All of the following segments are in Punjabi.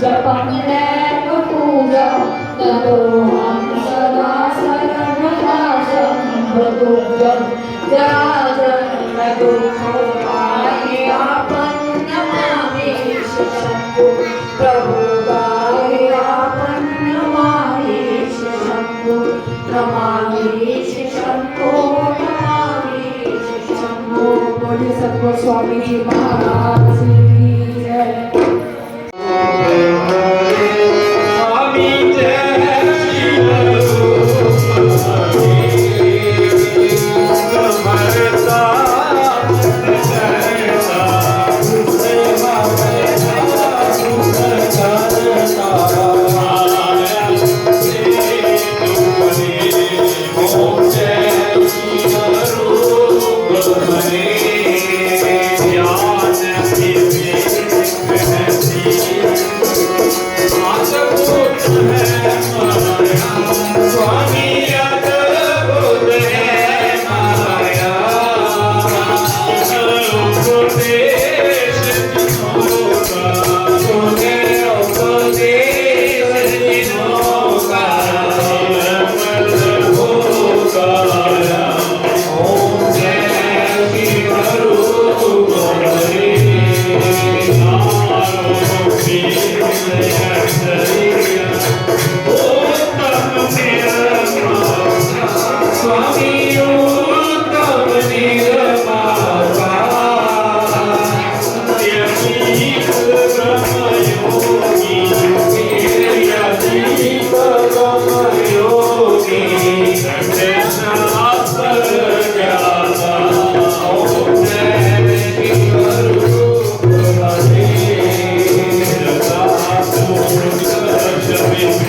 जपन्दैव पूजा ततो हम सदा सर्वदासं भृतुभ्यं जराजन्न दुःखोपाय आपन्नमामे शशम्भो प्रभुदाय आपन्नमामे शशम्भो नमामे शशम्भो नमामे शशम्भो बोले सत्व स्वामी जी महाराज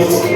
it.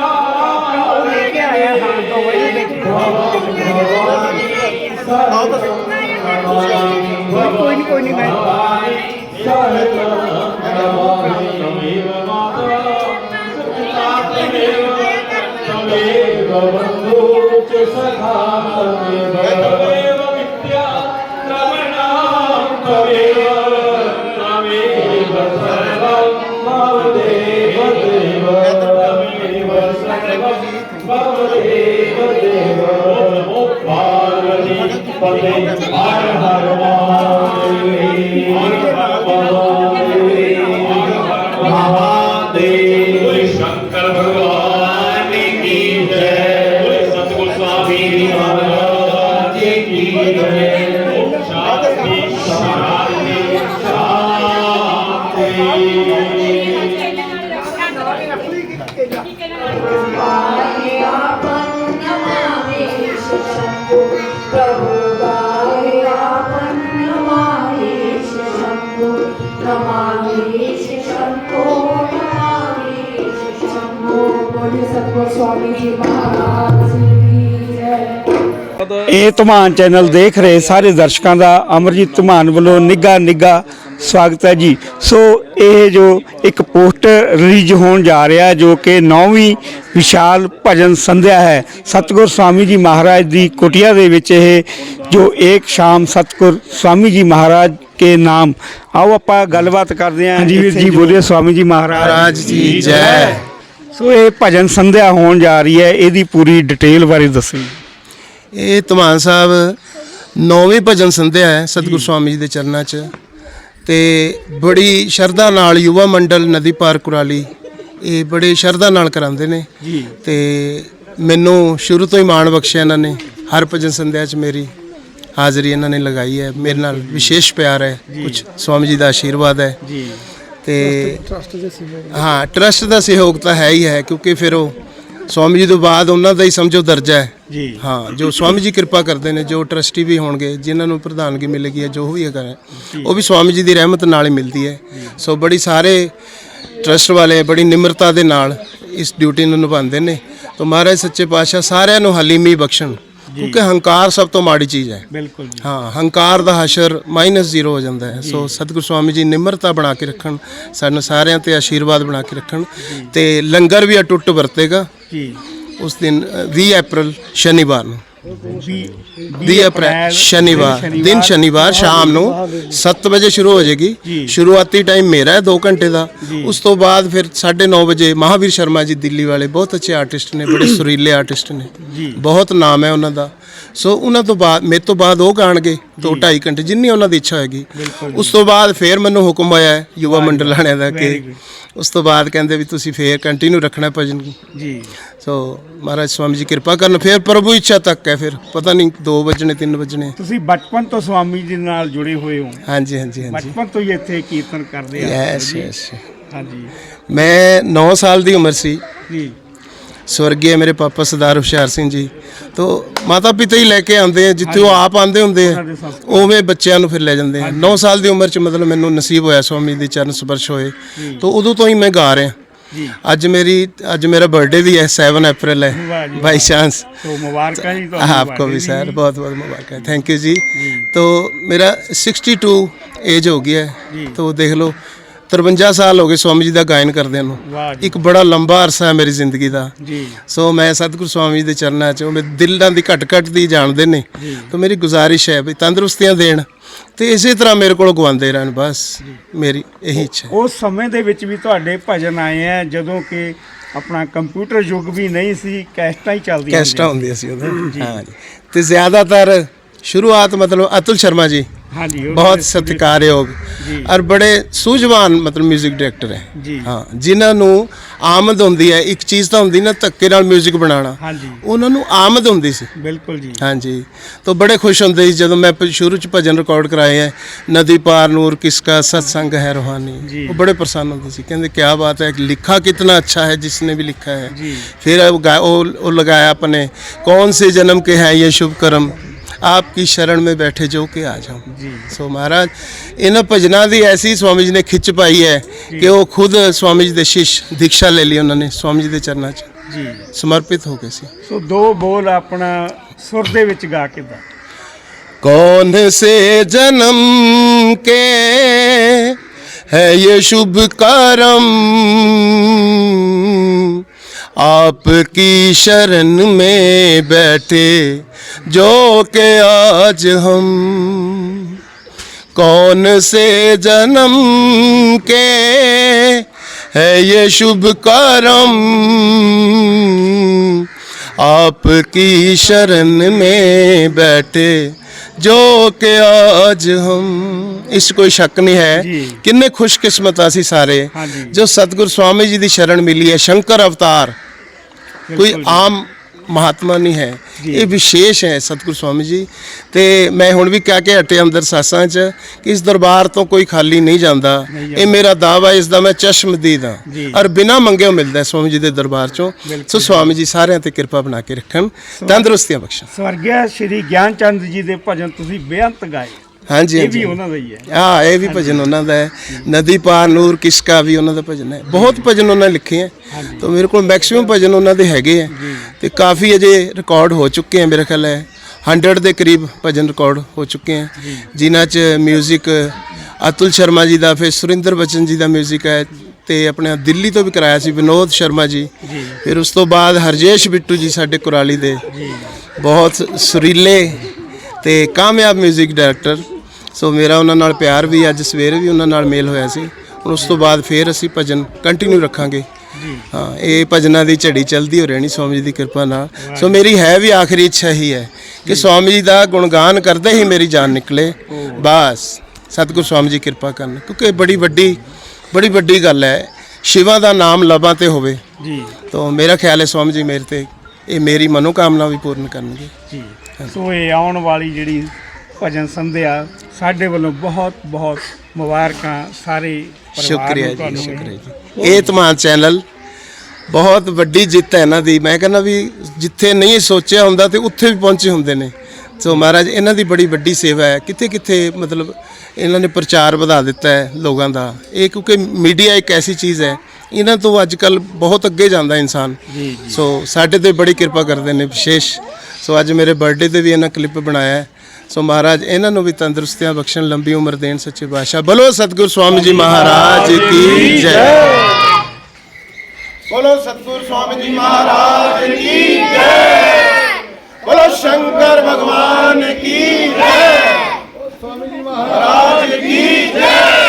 Oh, my God. தந்தை ஆடலாக ਇਹ ਧਮਾਨ ਚੈਨਲ ਦੇਖ ਰਹੇ ਸਾਰੇ ਦਰਸ਼ਕਾਂ ਦਾ ਅਮਰਜੀਤ ਧਮਾਨ ਵੱਲੋਂ ਨਿੱਘਾ ਨਿੱਘਾ ਸਵਾਗਤ ਹੈ ਜੀ। ਸੋ ਇਹ ਜੋ ਇੱਕ ਪੋਸਟਰ ਰਿਲੀਜ਼ ਹੋਣ ਜਾ ਰਿਹਾ ਜੋ ਕਿ 9ਵੀਂ ਵਿਸ਼ਾਲ ਭਜਨ ਸੰਧਿਆ ਹੈ ਸਤਿਗੁਰ ਸਵਾਮੀ ਜੀ ਮਹਾਰਾਜ ਦੀ ਕੁਟੀਆ ਦੇ ਵਿੱਚ ਇਹ ਜੋ ਏਕ ਸ਼ਾਮ ਸਤਿਗੁਰ ਸਵਾਮੀ ਜੀ ਮਹਾਰਾਜ ਕੇ ਨਾਮ। ਆਓ ਆਪਾਂ ਗੱਲਬਾਤ ਕਰਦੇ ਹਾਂ ਜੀ ਵੀਰ ਜੀ ਬੋਲਿਓ ਸਵਾਮੀ ਜੀ ਮਹਾਰਾਜ ਮਹਾਰਾਜ ਜੀ ਜੈ। ਸੋ ਇਹ ਭਜਨ ਸੰਧਿਆ ਹੋਣ ਜਾ ਰਹੀ ਹੈ ਇਹਦੀ ਪੂਰੀ ਡਿਟੇਲ ਬਾਰੇ ਦੱਸੋ ਇਹ ਧਮਾਨ ਸਾਹਿਬ ਨੌਵੀਂ ਭਜਨ ਸੰਧਿਆ ਹੈ ਸਤਿਗੁਰੂ ਸਵਾਮੀ ਜੀ ਦੇ ਚਰਨਾਂ 'ਚ ਤੇ ਬੜੀ ਸ਼ਰਧਾ ਨਾਲ ਯੁਵਾ ਮੰਡਲ ਨਦੀ ਪਾਰ ਕੁਰਾਲੀ ਇਹ ਬੜੇ ਸ਼ਰਧਾ ਨਾਲ ਕਰਾਉਂਦੇ ਨੇ। ਜੀ। ਤੇ ਮੈਨੂੰ ਸ਼ੁਰੂ ਤੋਂ ਹੀ ਮਾਣ ਬਖਸ਼ਿਆ ਇਹਨਾਂ ਨੇ ਹਰ ਭਜਨ ਸੰਧਿਆ 'ਚ ਮੇਰੀ ਹਾਜ਼ਰੀ ਇਹਨਾਂ ਨੇ ਲਗਾਈ ਹੈ। ਮੇਰੇ ਨਾਲ ਵਿਸ਼ੇਸ਼ ਪਿਆਰ ਹੈ ਕੁਝ ਸਵਾਮੀ ਜੀ ਦਾ ਆਸ਼ੀਰਵਾਦ ਹੈ। ਜੀ। ਤੇ ਹਾਂ ਟਰਸਟ ਦਾ ਸਹਿਯੋਗ ਤਾਂ ਹੈ ਹੀ ਹੈ ਕਿਉਂਕਿ ਫਿਰ ਉਹ ਸਵਾਮੀ ਜੀ ਤੋਂ ਬਾਅਦ ਉਹਨਾਂ ਦਾ ਹੀ ਸਮਝੋ ਦਰਜਾ ਹੈ। ਜੀ। ਹਾਂ ਜੋ ਸਵਾਮੀ ਜੀ ਕਿਰਪਾ ਕਰਦੇ ਨੇ ਜੋ ਟਰਸਟੀ ਵੀ ਹੋਣਗੇ ਜਿਨ੍ਹਾਂ ਨੂੰ ਪ੍ਰਧਾਨਗੀ ਮਿਲੇਗੀ ਹੈ ਜੋ ਵੀ ਹੈਗਾ ਹੈ, ਉਹ ਵੀ ਸਵਾਮੀ ਜੀ ਦੀ ਰਹਿਮਤ ਨਾਲ ਹੀ ਮਿਲਦੀ ਹੈ। ਸੋ ਬੜੀ ਸਾਰੇ ਟਰਸਟ ਵਾਲੇ ਬੜੀ ਨਿਮਰਤਾ ਦੇ ਨਾਲ ਇਸ ਡਿਊਟੀ ਨੂੰ ਨਿਭਾਉਂਦੇ ਨੇ। ਤਾਂ ਮਹਾਰਾਜ ਸੱਚੇ ਪਾਤਸ਼ਾਹ ਸਾਰਿਆਂ ਨੂੰ ਹਲੀਮੀ ਬਖਸ਼ਣ। ਕਿਉਂਕਿ ਹੰਕਾਰ ਸਭ ਤੋਂ ਮਾੜੀ ਚੀਜ਼ ਹੈ। ਬਿਲਕੁਲ ਜੀ। ਹਾਂ ਹੰਕਾਰ ਦਾ ਹਸ਼ਰ ਮਾਈਨਸ ਜ਼ੀਰੋ ਹੋ ਜਾਂਦਾ ਹੈ। ਸੋ ਸਤਿਗੁਰੂ ਸਵਾਮੀ ਜੀ ਨਿਮਰਤਾ ਬਣਾ ਕੇ ਰੱਖਣ ਸਾਨੂੰ ਸਾਰਿਆਂ ਤੇ ਆਸ਼ੀਰਵਾਦ ਬਣਾ ਕੇ ਰੱਖਣ ਤੇ ਲੰਗਰ ਵੀ ਅਟੁੱਟ ਵਰਤੇਗਾ। ਜੀ। ਉਸ ਦਿਨ ਅ, 20 ਅਪ੍ਰੈਲ ਸ਼ਨੀਵਾਰ ਨੂੰ। 20 ਅਪ੍ਰੈਲ ਸ਼ਨੀਵਾਰ ਦਿਨ ਸ਼ਨੀਵਾਰ ਸ਼ਾਮ ਨੂੰ 7 ਵਜੇ ਸ਼ੁਰੂ ਹੋ ਜਾਏਗੀ। ਸ਼ੁਰੂਆਤੀ ਟਾਈਮ ਮੇਰਾ ਹੈ 2 ਘੰਟੇ ਦਾ। ਉਸ ਤੋਂ ਬਾਅਦ ਫਿਰ 9:30 ਵਜੇ ਮਹਾਵੀਰ ਸ਼ਰਮਾ ਜੀ ਦਿੱਲੀ ਵਾਲੇ ਬਹੁਤ ਅੱਛੇ ਆਰਟਿਸਟ ਨੇ ਬੜੇ ਸੁਰੀਲੇ ਆਰਟਿਸਟ ਨੇ। ਬਹੁਤ ਨਾਮ ਹੈ ਉਹਨਾਂ ਦਾ ਸੋ ਉਹਨਾਂ ਤੋਂ ਬਾਅਦ ਮੇਰੇ ਤੋਂ ਬਾਅਦ ਉਹ ਗਾਣਗੇ 2.5 ਘੰਟੇ ਜਿੰਨੀ ਉਹਨਾਂ ਦੀ ਇੱਛਾ ਹੋਏਗੀ ਉਸ ਤੋਂ ਬਾਅਦ ਫਿਰ ਮੈਨੂੰ ਹੁਕਮ ਆਇਆ ਹੈ ਯੁਵਾ ਮੰਡਲ ਵਾਲਿਆਂ ਦਾ ਕਿ. ਉਸ ਤੋਂ ਬਾਅਦ ਕਹਿੰਦੇ ਵੀ ਤੁਸੀਂ ਫੇਰ ਕੰਟੀਨਿਊ ਰੱਖਣਾ ਭਜਨ ਜੀ। ਸੋ ਮਹਾਰਾਜ ਸਵਾਮੀ ਜੀ ਕਿਰਪਾ ਕਰਨ ਫਿਰ ਪ੍ਰਭੂ ਇੱਛਾ ਤੱਕ ਹੈ ਫਿਰ। ਪਤਾ ਨਹੀਂ 2 ਵਜਣੇ 3 ਵਜਣੇ। ਤੁਸੀਂ ਬਚਪਨ ਤੋਂ ਸਵਾਮੀ ਜੀ ਨਾਲ ਜੁੜੇ ਹੋਏ ਹੋ। ਹਾਂਜੀ ਹਾਂਜੀ ਹਾਂਜੀ। ਬਚਪਨ ਤੋਂ ਹੀ ਇੱਥੇ ਕੀਰਤਨ ਕਰਦੇ ਆ। ਯੈਸ ਯੈਸ ਹਾਂਜੀ। ਮੈਂ 9 ਸਾਲ ਦੀ ਉਮਰ ਸੀ। ਜੀ। ਸਵਰਗੀ ਹੈ ਮੇਰੇ ਪਾਪਾ ਸਰਦਾਰ ਹੁਸ਼ਿਆਰ ਸਿੰਘ ਜੀ। ਤੋਂ ਮਾਤਾ ਪਿਤਾ ਹੀ ਲੈ ਕੇ ਆਉਂਦੇ ਆ ਜਿੱਥੇ ਉਹ ਆਪ ਆਉਂਦੇ ਹੁੰਦੇ ਆ ਉਵੇਂ ਬੱਚਿਆਂ ਨੂੰ ਫਿਰ ਲੈ ਜਾਂਦੇ ਆ। 9 ਸਾਲ ਦੀ ਉਮਰ 'ਚ ਮਤਲਬ ਮੈਨੂੰ ਨਸੀਬ ਹੋਇਆ ਸਵਾਮੀ ਦੇ ਚਰਨ ਸਪਰਸ਼ ਹੋਏ। ਤੋਂ ਉਦੋਂ ਤੋਂ ਹੀ ਮੈਂ ਗਾ ਰਿਹਾ। ਅੱਜ ਮੇਰੀ ਅੱਜ ਮੇਰਾ ਬਰਥਡੇ ਵੀ ਹੈ 7 ਅਪ੍ਰੈਲ ਹੈ ਬਾਈ ਚਾਂਸ ਤੋਂ ਮੁਬਾਰਕਾਂ ਜੀ ਤੁਹਾਨੂੰ ਆਪਕੋ ਵੀ ਸਰ ਬਹੁਤ ਬਹੁਤ ਮੁਬਾਰਕ। ਹੈ ਥੈਂਕ ਯੂ ਜੀ। ਤੋਂ ਮੇਰਾ 62 ਏਜ ਹੋ ਗਿਆ ਹੈ। ਤੋਂ ਦੇਖ ਲਓ 53 ਸਾਲ ਹੋ ਗਏ ਸਵਾਮੀ ਜੀ ਦਾ ਗਾਇਨ ਕਰਦੇ ਨੂੰ। ਵਾਹ ਜੀ। ਇੱਕ ਬੜਾ ਲੰਬਾ ਅਰਸਾ ਹੈ ਮੇਰੀ ਜ਼ਿੰਦਗੀ ਦਾ। ਜੀ। ਸੋ ਮੈਂ ਸਤਿਗੁਰੂ ਸਵਾਮੀ ਦੇ ਚਰਨਾਂ 'ਚ ਉਹ ਮੇਰੇ ਦਿਲਾਂ ਦੀ ਘਟ ਘਟ ਦੀ ਜਾਣਦੇ ਨੇ। ਜੀ। ਤਾਂ ਮੇਰੀ ਗੁਜ਼ਾਰਿਸ਼ ਹੈ ਵੀ ਤੰਦਰੁਸਤੀਆਂ ਦੇਣ ਤੇ ਇਸੇ ਤਰ੍ਹਾਂ ਮੇਰੇ ਕੋਲ ਗਵਾਉਂਦੇ ਰਹਿਣ ਬਸ। ਮੇਰੀ ਇਹੀ ਇੱਛਾ ਹੈ। ਉਸ ਸਮੇਂ ਦੇ ਵਿੱਚ ਵੀ ਤੁਹਾਡੇ ਭਜਨ ਆਏ ਆ ਜਦੋਂ ਕਿ ਆਪਣਾ ਕੰਪਿਊਟਰ ਯੁੱਗ ਵੀ ਨਹੀਂ ਸੀ ਕੈਸਟਾਂ ਹੀ ਚੱਲਦੀਆਂ ਕੈਸਟਾਂ ਹੁੰਦੀਆਂ। ਸੀ ਉਦੋਂ। ਹਾਂ ਜੀ। ਤੇ ਜ਼ਿਆਦਾਤਰ ਸ਼ੁਰੂਆਤ ਮਤਲਬ ਅਤੁਲ ਸ਼ਰਮਾ ਜੀ ਹਾਂਜੀ ਬਹੁਤ ਸਤਿਕਾਰਯੋਗ ਔਰ ਬੜੇ ਸੂਝਵਾਨ ਮਤਲਬ 뮤직 ਡਾਇਰੈਕਟਰ ਹੈ ਹਾਂ ਜਿਨ੍ਹਾਂ ਨੂੰ ਆਮਦ ਹੁੰਦੀ ਹੈ ਇੱਕ ਚੀਜ਼ ਤਾਂ ਹੁੰਦੀ ਨਾ ਧੱਕੇ ਨਾਲ 뮤직 ਬਣਾਉਣਾ ਉਹਨਾਂ ਨੂੰ ਆਮਦ ਹੁੰਦੀ ਸੀ। ਬਿਲਕੁਲ ਜੀ। ਹਾਂਜੀ ਤਾਂ ਬੜੇ ਖੁਸ਼ ਹੁੰਦੇ ਸੀ ਜਦੋਂ ਮੈਂ ਸ਼ੁਰੂ ਚ ਭਜਨ ਰਿਕਾਰਡ ਕਰਾਏ ਹੈ। ਨਦੀ ਪਾਰ ਨੂਰ ਕਿਸਕਾ ਸਤਸੰਗ ਹੈ ਰੋਹਾਨੀ। ਉਹ ਬੜੇ ਪ੍ਰਸੰਨ ਹੁੰਦੇ ਸੀ। ਕਹਿੰਦੇ ਕੀ ਬਾਤ ਹੈ ਲਿਖਾ ਕਿਤਨਾ ਅੱਛਾ ਹੈ ਜਿਸ ਨੇ ਵੀ ਲਿਖਾ ਹੈ। ਫਿਰ ਉਹ ਲਗਾਇਆ ਆਪਣੇ ਕੌਣ ਸੇ ਜਨਮ ਕੇ ਹੈ ਇਹ ਸ਼ੁਭ ਕਰਮ? ये शुभ कर्म आपकी शरण में बैठे जो के आ जाऊं ਜੀ ਸੋ ਮਹਾਰਾਜ ਇਹਨਾਂ ਭਜਨਾਂ ਦੀ ਐਸੀ ਸਵਾਮੀ ਜੀ ਨੇ ਖਿੱਚ ਪਾਈ ਹੈ ਕਿ ਉਹ ਖੁਦ ਸਵਾਮੀ ਜੀ ਦੇ ਸ਼ਿਸ਼ ਦੀਕਸ਼ਾ ਲੈ ਲਈ ਉਹਨਾਂ ਨੇ ਸਵਾਮੀ ਜੀ ਦੇ ਚਰਨਾਂ 'ਚ ਜੀ ਸਮਰਪਿਤ ਹੋ ਗਏ ਸੀ ਸੋ ਦੋ ਬੋਲ ਆਪਣਾ ਸੁਰ ਦੇ ਵਿੱਚ ਗਾ ਕੇ ਦਾ कौन से जन्म के है ये शुभ कर्म आपकी शरण में बैठे जो के आज हम कौन से जन्म के है ये शुभ कर्म आपकी शरण में बैठे जो कि आज हम ਇਸ ਕੋਈ ਸ਼ੱਕ ਨਹੀਂ ਹੈ ਜੀ। ਕਿੰਨੇ ਖੁਸ਼ਕਿਸਮਤ ਅਸੀਂ ਸਾਰੇ ਹਾਂਜੀ। ਜੋ ਸਤਿਗੁਰ ਸਵਾਮੀ ਜੀ ਦੀ ਸ਼ਰਨ ਮਿਲੀ ਹੈ ਸ਼ੰਕਰ ਅਵਤਾਰ ਕੋਈ। ਆਮ ਮਹਾਤਮਾ ਨਹੀਂ ਹੈ। ਇਹ ਵਿਸ਼ੇਸ਼ ਹੈ ਸਤਿਗੁਰ ਸਵਾਮੀ ਜੀ। ਤੇ ਮੈਂ ਹੁਣ ਵੀ ਕਹਿ ਕੇ ਹਟੇ ਅੰਦਰ ਸਾਸਾਂ 'ਚ ਕਿ ਇਸ ਦਰਬਾਰ ਤੋਂ ਕੋਈ ਖਾਲੀ ਨਹੀਂ ਜਾਂਦਾ। ਇਹ ਮੇਰਾ ਦਾਵਾ ਇਸ ਦਾ ਮੈਂ ਚਸ਼ਮਦੀਦ ਹਾਂ। ਔਰ ਬਿਨਾਂ ਮੰਗਿਓ ਮਿਲਦਾ ਸਵਾਮੀ ਜੀ ਦੇ ਦਰਬਾਰ 'ਚੋਂ। ਸੋ ਸਵਾਮੀ ਜੀ ਸਾਰਿਆਂ ਤੇ ਕਿਰਪਾ ਬਣਾ ਕੇ ਰੱਖਣ। ਤੰਦਰੁਸਤੀਆਂ ਬਖਸ਼ਣ। ਸਵਰਗਿਆ ਸ਼੍ਰੀ ਗਿਆਨ ਚੰਦ ਜੀ ਦੇ ਭਜਨ ਤੁਸੀਂ ਬੇਅੰਤ ਗਾਏ। ਹਾਂਜੀ ਇਹ ਹਾਂਜੀ ਵੀ ਉਹਨਾਂ ਦਾ ਹੀ ਹੈ ਹਾਂ ਇਹ ਵੀ ਭਜਨ ਉਹਨਾਂ ਦਾ ਹੈ ਨਦੀ ਪਾਰ ਨੂਰ ਕਿਸਕਾ ਵੀ ਉਹਨਾਂ ਦਾ ਭਜਨ ਹੈ ਬਹੁਤ ਭਜਨ ਉਹਨਾਂ ਨੇ ਲਿਖੇ ਹੈ ਤਾਂ ਮੇਰੇ ਕੋਲ ਮੈਕਸਿਮਮ ਭਜਨ ਉਹਨਾਂ ਦੇ ਹੈਗੇ ਹੈ ਤੇ ਕਾਫੀ ਅਜੇ ਰਿਕਾਰਡ ਹੋ ਚੁੱਕੇ ਹੈ ਮੇਰੇ ਖਿਆਲ ਹੈ 100 ਦੇ ਕਰੀਬ ਭਜਨ ਰਿਕਾਰਡ ਹੋ ਚੁੱਕੇ ਹੈ ਜਿਨ੍ਹਾਂ 'ਚ 뮤직 ਅਤੁਲ ਸ਼ਰਮਾ ਜੀ ਦਾ ਫਿਰ ਸੁਰਿੰਦਰ ਬਚਨ ਜੀ ਦਾ 뮤직 ਹੈ ਤੇ ਆਪਣੇ ਦਿੱਲੀ ਤੋਂ ਵੀ ਕਰਾਇਆ ਸੀ ਵਿਨੋਦ ਸ਼ਰਮਾ ਜੀ ਫਿਰ ਉਸ ਤੋਂ ਬਾਅਦ ਹਰਜੇਸ਼ ਬਿੱਟੂ ਜੀ ਸਾਡੇ ਕੁਰਾਲੀ ਦੇ ਬਹੁਤ ਸੁਰੀਲੇ ਤੇ ਕਾਮਯਾਬ 뮤직 ਡਾਇਰੈਕਟਰ ਸੋ ਮੇਰਾ ਉਹਨਾਂ ਨਾਲ ਪਿਆਰ ਵੀ ਅੱਜ ਸਵੇਰੇ ਵੀ ਉਹਨਾਂ ਨਾਲ ਮੇਲ ਹੋਇਆ ਸੀ। ਹੁਣ ਉਸ ਤੋਂ ਬਾਅਦ ਫੇਰ ਅਸੀਂ ਭਜਨ ਕੰਟੀਨਿਊ ਰੱਖਾਂਗੇ। ਹਾਂ ਇਹ ਭਜਨਾਂ ਦੀ ਝੜੀ ਚਲਦੀ ਹੋ ਰਹਿਣੀ ਸਵਾਮੀ ਜੀ ਦੀ ਕਿਰਪਾ ਨਾਲ। ਸੋ ਮੇਰੀ ਹੈ ਵੀ ਆਖਰੀ ਇੱਛਾ ਹੀ ਹੈ ਕਿ ਸਵਾਮੀ ਜੀ ਦਾ ਗੁਣਗਾਨ ਕਰਦੇ ਹੀ ਮੇਰੀ ਜਾਨ ਨਿਕਲੇ। ਬਸ ਸਤਿਗੁਰ ਸਵਾਮੀ ਜੀ ਕਿਰਪਾ ਕਰਨ। ਕਿਉਂਕਿ ਇਹ ਬੜੀ ਵੱਡੀ ਬੜੀ ਵੱਡੀ ਗੱਲ ਹੈ। ਸ਼ਿਵਾ ਦਾ ਨਾਮ ਲਬਾਂ ਤੇ ਹੋਵੇ। ਜੀ। ਤਾਂ ਮੇਰਾ ਖਿਆਲ ਹੈ ਸਵਾਮੀ ਜੀ ਮੇਰੇ ਤੇ ਇਹ ਮੇਰੀ ਮਨੋਕਾਮਨਾ ਵੀ ਪੂਰਨ ਕਰਨਗੇ। ਜੀ। ਸੋ ਇਹ ਆਉਣ ਵਾਲੀ ਜਿਹੜੀ ਭਜਨ ਸੰਧਿਆ ਸਾਡੇ ਵੱਲੋਂ ਬਹੁਤ ਬਹੁਤ ਮੁਬਾਰਕਾਂ ਸਾਰੇ ਪਰਿਵਾਰ ਸ਼ੁਕਰੀਆ ਨੂੰ ਜੀ ਤੁਹਾਨੂੰ ਸ਼ੁਕਰੀਆ ਜੀ। ਇਹ ਤਮਾਨ ਚੈਨਲ ਬਹੁਤ ਵੱਡੀ ਜਿੱਤ ਹੈ ਇਹਨਾਂ ਦੀ। ਮੈਂ ਕਹਿੰਦਾ ਵੀ ਜਿੱਥੇ ਨਹੀਂ ਸੋਚਿਆ ਹੁੰਦਾ ਤੇ ਉੱਥੇ ਵੀ ਪਹੁੰਚੇ ਹੁੰਦੇ ਨੇ। ਸੋ ਮਹਾਰਾਜ ਇਹਨਾਂ ਦੀ ਬੜੀ ਵੱਡੀ ਸੇਵਾ ਹੈ। ਕਿੱਥੇ ਕਿੱਥੇ ਮਤਲਬ ਇਹਨਾਂ ਨੇ ਪ੍ਰਚਾਰ ਵਧਾ ਦਿੱਤਾ ਹੈ ਲੋਕਾਂ ਦਾ। ਇਹ ਕਿਉਂਕਿ ਮੀਡੀਆ ਇੱਕ ਐਸੀ ਚੀਜ਼ ਹੈ ਇਹਨਾਂ ਤੋਂ ਅੱਜ ਕੱਲ ਬਹੁਤ ਅੱਗੇ ਜਾਂਦਾ ਇਨਸਾਨ। ਸੋ ਸਾਡੇ ਤੇ ਬੜੀ ਕਿਰਪਾ ਕਰਦੇ ਨੇ ਵਿਸ਼ੇਸ਼। ਸੋ ਅੱਜ ਮੇਰੇ ਬਰਥਡੇ ਤੇ ਵੀ ਇਹਨਾਂ ਕਲਿੱਪ ਬਣਾਇਆ ਹੈ। ਸੋ ਮਹਾਰਾਜ ਇਹਨਾਂ ਨੂੰ ਵੀ ਤੰਦਰੁਸਤੀਆਂ ਬਖਸ਼ਣ ਲੰਬੀ ਉਮਰ ਦੇਣ ਸੱਚੇ ਬਾਦਸ਼ਾਹ ਬਲੋ ਸਤਗੁਰ ਸਵਾਮੀ ਜੀ ਮਹਾਰਾਜ ਕੀ ਜੈ। ਬੋਲੋ ਸਤਗੁਰ ਸਵਾਮੀ ਜੀ ਮਹਾਰਾਜ ਕੀ ਜੈ। ਬੋਲੋ ਸ਼ੰਕਰ ਭਗਵਾਨ ਕੀ ਜੈ। ਸਵਾਮੀ ਜੀ ਮਹਾਰਾਜ ਕੀ ਜੈ।